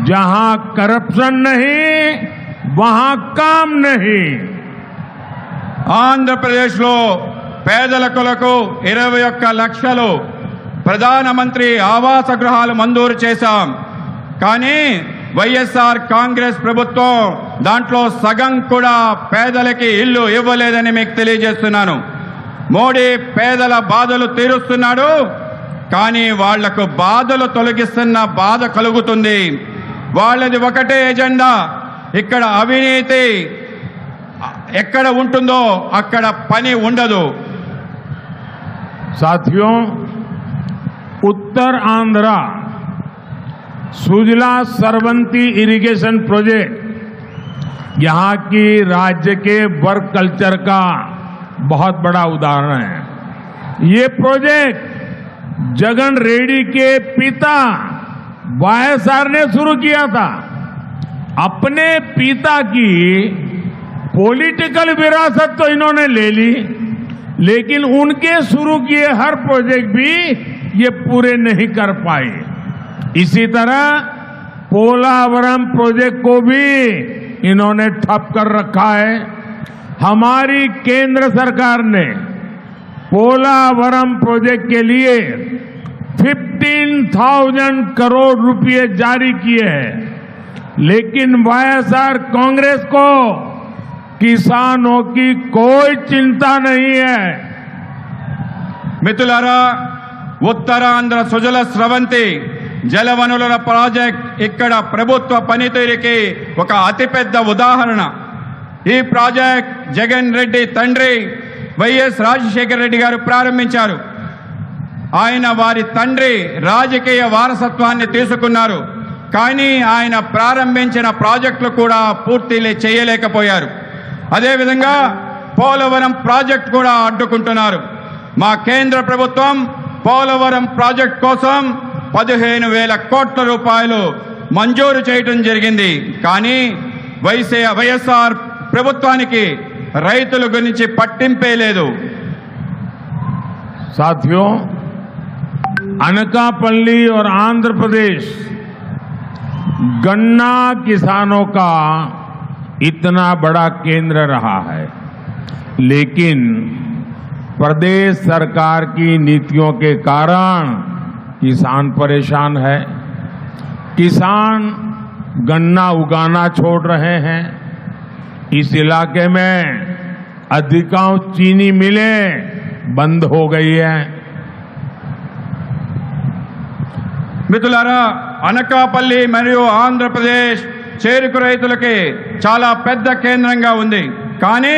जहां करप्शन नहीं वहां काम नहीं ఆంధ్రప్రదేశ్లో పేదల కొరకు ఇరవై ఒక్క లక్షలు ప్రధానమంత్రి ఆవాస గృహాలు మంజూరు చేశాం కానీ వైఎస్ఆర్ కాంగ్రెస్ ప్రభుత్వం దాంట్లో సగం కూడా పేదలకి ఇల్లు ఇవ్వలేదని మీకు తెలియజేస్తున్నాను మోడీ పేదల బాధలు తీరుస్తున్నాడు కానీ వాళ్లకు బాధలు తొలగిస్తున్న బాధ కలుగుతుంది వాళ్ళది ఒకటే ఎజెండా ఇక్కడ అవినీతి ఎక్కడ ఉంటుందో అక్కడ పని ఉండదు साथियों उत्तर आंध्रा सुजला सरवंती इरिगेशन प्रोजेक्ट यहां की राज्य के वर्क कल्चर का बहुत बड़ा उदाहरण है ये प्रोजेक्ट जगन रेड्डी के पिता वायएसआर ने शुरू किया था। अपने पिता की पॉलिटिकल विरासत तो इन्होंने ले ली, लेकिन उनके शुरू किए हर प्रोजेक्ट भी ये पूरे नहीं कर पाए। इसी तरह पोलावरम प्रोजेक्ट को भी इन्होंने ठप कर रखा है। हमारी केंद्र सरकार ने पोलावरम प्रोजेक्ट के लिए 15,000 करोड़ रुपए जारी किए हैं लेकिन वाईएसआर कांग्रेस को किसानों की कोई चिंता नहीं है మిత్రులారా ఉత్తరాంధ్ర సుజల స్రవంతి జలవనరుల ప్రాజెక్ట్ ఇక్కడ ప్రభుత్వ పనితీరుకి ఒక అతిపెద్ద ఉదాహరణ ఈ ప్రాజెక్ట్ జగన్ రెడ్డి తండ్రి వైఎస్ రాజశేఖర రెడ్డి గారు ప్రారంభించారు ఆయన వారి తండ్రి రాజకీయ వారసత్వాన్ని తీసుకున్నారు. కానీ ఆయన ప్రారంభించిన ప్రాజెక్టులు కూడా పూర్తి చేయలేకపోయారు. అదేవిధంగా పోలవరం ప్రాజెక్ట్ కూడా అడ్డుకుంటున్నారు. మా కేంద్ర ప్రభుత్వం పోలవరం ప్రాజెక్ట్ కోసం పదిహేను వేల కోట్ల రూపాయలు మంజూరు చేయటం జరిగింది. కానీ వైసీ వైఎస్ఆర్ ప్రభుత్వానికి రైతుల గురించి పట్టింపే లేదు. సాధ్యం? अनकापल्ली और आंध्र प्रदेश गन्ना किसानों का इतना बड़ा केंद्र रहा है। लेकिन प्रदेश सरकार की नीतियों के कारण किसान परेशान है। किसान गन्ना उगाना छोड़ रहे हैं। इस इलाके में अधिकांश चीनी मिलें बंद हो गई है। మిత్రులారా అనకాపల్లి మరియు ఆంధ్రప్రదేశ్ చేరుకు రైతులకి చాలా పెద్ద కేంద్రంగా ఉంది. కానీ